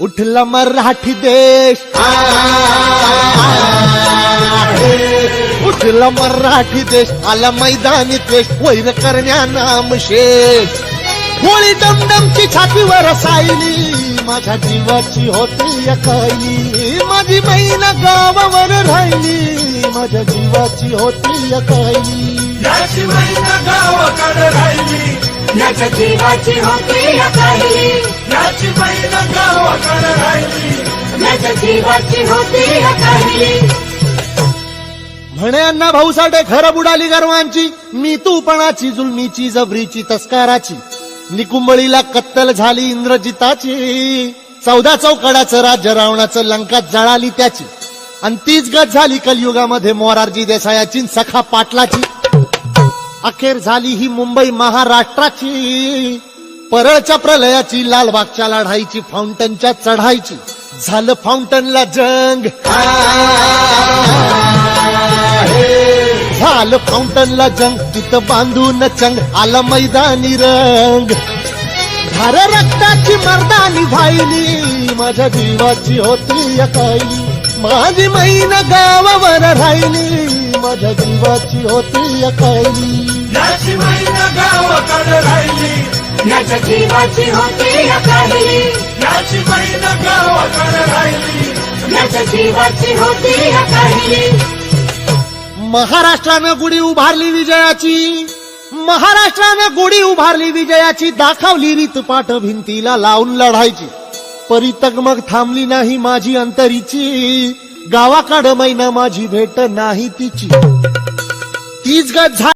उठला मराठी देश. उठला मराठी देश आला मैदानी देश वैर करण्या नाम शेष. होळी दमदमची छातीवर सायली माझ्या जीवाची होती अकायली माझी महिना गावावर राहिली माझ्या जीवाची होती अकायली याची महिना गावाकडे राहिली याच्या जीवाची होती काही जीवाची होती म्हणे अण्णा भाऊसाठे खरं बुडाली गर्वांची. मी तूपणाची जुलमीची जबरीची तस्काराची. निकुंबळीला कत्तल झाली इंद्रजिताची. चौदा चौकडाचं राज्य रावणाचं लंकात जळाली त्याची. आणि तीच गत झाली कलयुगामध्ये मोरारजी देसायाची सखा पाटलाची. अखेर झाली ही मुंबई महाराष्ट्राची. परळच्या प्रलयाची लालबागच्या लढाईची फाउंटनच्या चढाईची. झालं फाउंटनला जंग. झालं फाउंटनला जंग तिथं बांधून चंग आला मैदानी रंग. धार रक्ताची मर्दानी व्हायली माझ्या जीवाची होती अकायली माझी मैन गावावर राहिली माझ्या जीवाची होती अकायली याची महिना गावाकडे राहिली माझ्या जीवाची होती काही जीवाची होती महाराष्ट्रानं गुढी उभारली विजयाची. महाराष्ट्रानं गुढी उभारली विजयाची. दाखवली रीत पाठ भिंतीला लावून लढायची. परितग मग थांबली नाही माझी अंतरीची. गावाकडं मैना माझी भेट नाही तिची. तीच गत झाली